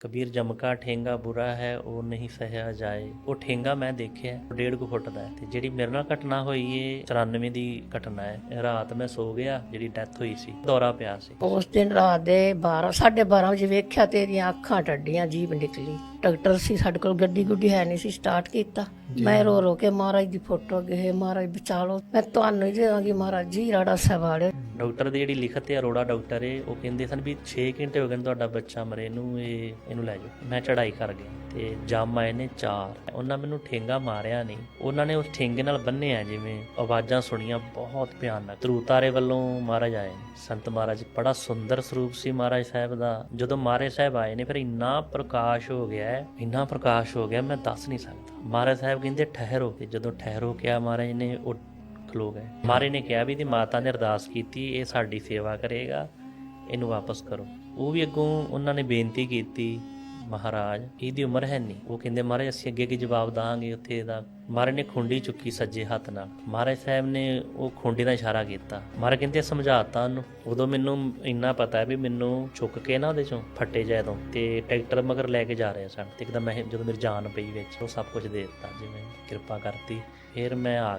ਕਬੀਰ ਜਮਕਾ ਠੇਂਗਾ ਬੁਰਾ ਹੈ, ਉਹ ਨਹੀਂ ਸਹਿਆ ਜਾਏ। ਉਹ ਠੇਂਗਾ ਮੈਂ ਦੇਖਿਆ, ਡੇਢ ਕੁ ਫੁੱਟ ਦਾ ਹੈ ਤੇ ਜਿਹੜੀ ਮੇਰੇ ਨਾਲ ਘਟਨਾ ਹੋਈ ਏ 94 ਦੀ ਘਟਨਾ ਹੈ। ਰਾਤ ਮੈਂ ਸੋ ਗਿਆ, ਜਿਹੜੀ ਡੈਥ ਹੋਈ ਸੀ, ਦੌਰਾ ਪਿਆ ਸੀ। ਉਸ ਦਿਨ ਰਾਤ ਦੇ 12 12:30 ਵਜੇ ਵੇਖਿਆ ਤੇਰੀਆਂ ਅੱਖਾਂ ਟੱਡੀਆਂ, ਜੀਭ ਨਿਕਲੀ। ਡਾਕਟਰ ਸੀ ਸਾਡੇ ਕੋਲ ਗੱਡੀ ਗੁੱਡੀ ਹੈ ਨਹੀਂ ਸੀ ਸਟਾਰਟ ਕੀਤਾ। ਮੈਂ ਰੋ ਰੋ ਕੇ ਮਹਾਰਾਜ ਦੀ ਫੋਟੋ ਅੱਗੇ ਹੈ ਮਹਾਰਾਜ ਬਚਾ ਲਓ। ਮੈਂ ਤੁਹਾਨੂੰ ਹੀ ਦੇਵਾਂਗੀ ਮਹਾਰਾਜ ਜੀ ਰਾੜਾ ਸਵਾੜੇ ਡਾਕਟਰ ਦੀ ਜਿਹੜੀ ਲਿਖਤ ਹੈ ਅਰੋੜਾ ਡਾਕਟਰ ਏ ਉਹ ਕਹਿੰਦੇ ਸਨ ਵੀ 6 ਘੰਟੇ ਹੋ ਗਏ ਨੇ ਤੁਹਾਡਾ ਬੱਚਾ ਮਰੇ ਨੂੰ ਇਹ ਇਹਨੂੰ ਲੈ ਜਾਓ। ਮੈਂ ਚੜਾਈ ਕਰ ਗਿਆ ਤੇ ਜੰਮ ਆਏ ਨੇ ਚਾਰ। ਉਹਨਾਂ ਮੈਨੂੰ ਠੇਂਗਾ ਮਾਰਿਆ ਨਹੀਂ। ਉਹਨਾਂ ਨੇ ਉਸ ਠੇਂਗੇ ਨਾਲ ਬੰਨਿਆ ਜਿਵੇਂ ਆਵਾਜ਼ਾਂ ਸੁਣੀਆਂ ਬਹੁਤ ਭਿਆਨਕ। ਤਰੂਤਾਰੇ ਵੱਲੋਂ ਮਹਾਰਾਜ ਆਏ। ਨੇ। ਸੰਤ ਮਹਾਰਾਜ ਬੜਾ ਸੁੰਦਰ ਸਰੂਪ ਸੀ ਮਹਾਰਾਜ ਸਾਹਿਬ ਦਾ। ਜਦੋਂ ਮਹਾਰਾਜ ਸਾਹਿਬ ਆਏ ਨੇ ਫਿਰ ਇੰਨਾ ਪ੍ਰਕਾਸ਼ ਹੋ ਗਿਆ ਹੈ, ਇੰਨਾ ਪ੍ਰਕਾਸ਼ ਹੋ ਗਿਆ ਮੈਂ ਦੱਸ ਨਹੀਂ ਸਕਦਾ। ਮਹਾਰਾਜ ਸਾਹਿਬ ਕਹਿੰਦੇ ਠਹਿਰੋ ਤੇ ਜਦੋਂ ਠਹਿਰੋ ਕਿਹਾ ਮਹਾਰਾਜ ਨੇ ਉਹ ਖਲੋ ਗਏ। ਮਹਾਰਾਜ ਨੇ ਕਿਹਾ ਵੀ ਦੀ ਮਾਤਾ ਨੇ ਅਰਦਾਸ ਕੀਤੀ ਇਹ ਸਾਡੀ ਸੇਵਾ ਕਰੇਗਾ ਇਹਨੂੰ ਵਾਪਸ ਕਰੋ। ਉਹ ਵੀ ਅੱਗੋਂ ਉਹਨਾਂ ਨੇ ਬੇਨਤੀ ਕੀਤੀ ਮਹਾਰਾਜ, ਇਹਦੀ ਉਮਰ ਹੈ ਨਹੀਂ। ਉਹ ਕਹਿੰਦੇ, ਮਹਾਰਾਜ, ਅਸੀਂ ਅੱਗੇ ਕੀ ਜਵਾਬ ਦਾਂਗੇ। ਉੱਥੇ ਇਹਦਾ, ਮਹਾਰਾਜ ਨੇ ਖੁੰਡੀ ਚੁੱਕੀ ਸੱਜੇ ਹੱਥ ਨਾਲ। ਮਹਾਰਾਜ ਸਾਹਿਬ ਨੇ ਉਹ ਖੁੰਡੀ ਦਾ ਇਸ਼ਾਰਾ ਕੀਤਾ। ਮਹਾਰਾਜ ਕਹਿੰਦੇ, ਸਮਝਾਤਾ ਉਹਨੂੰ। ਉਦੋਂ ਮੈਨੂੰ ਇੰਨਾ ਪਤਾ ਹੈ ਵੀ ਮੈਨੂੰ ਚੁੱਕ ਕੇ ਨਾ ਉਹਦੇ ਚੋਂ ਫੱਟੇ ਜਾਏ ਤੋਂ ਤੇ ਟਰੈਕਟਰ ਮਗਰ ਲੈ ਕੇ ਜਾ ਰਹੇ ਸਨ ਤੇ ਇੱਕਦਮ ਮੈਂ ਜਦੋਂ ਮੇਰੀ ਜਾਨ ਪਈ ਵਿੱਚ, ਉਹ ਸਭ ਕੁਝ ਦੇ ਦਿੱਤਾ, ਜਿਵੇਂ ਕਿਰਪਾ ਕਰਤੀ। ਫਿਰ ਮੈਂ ਆ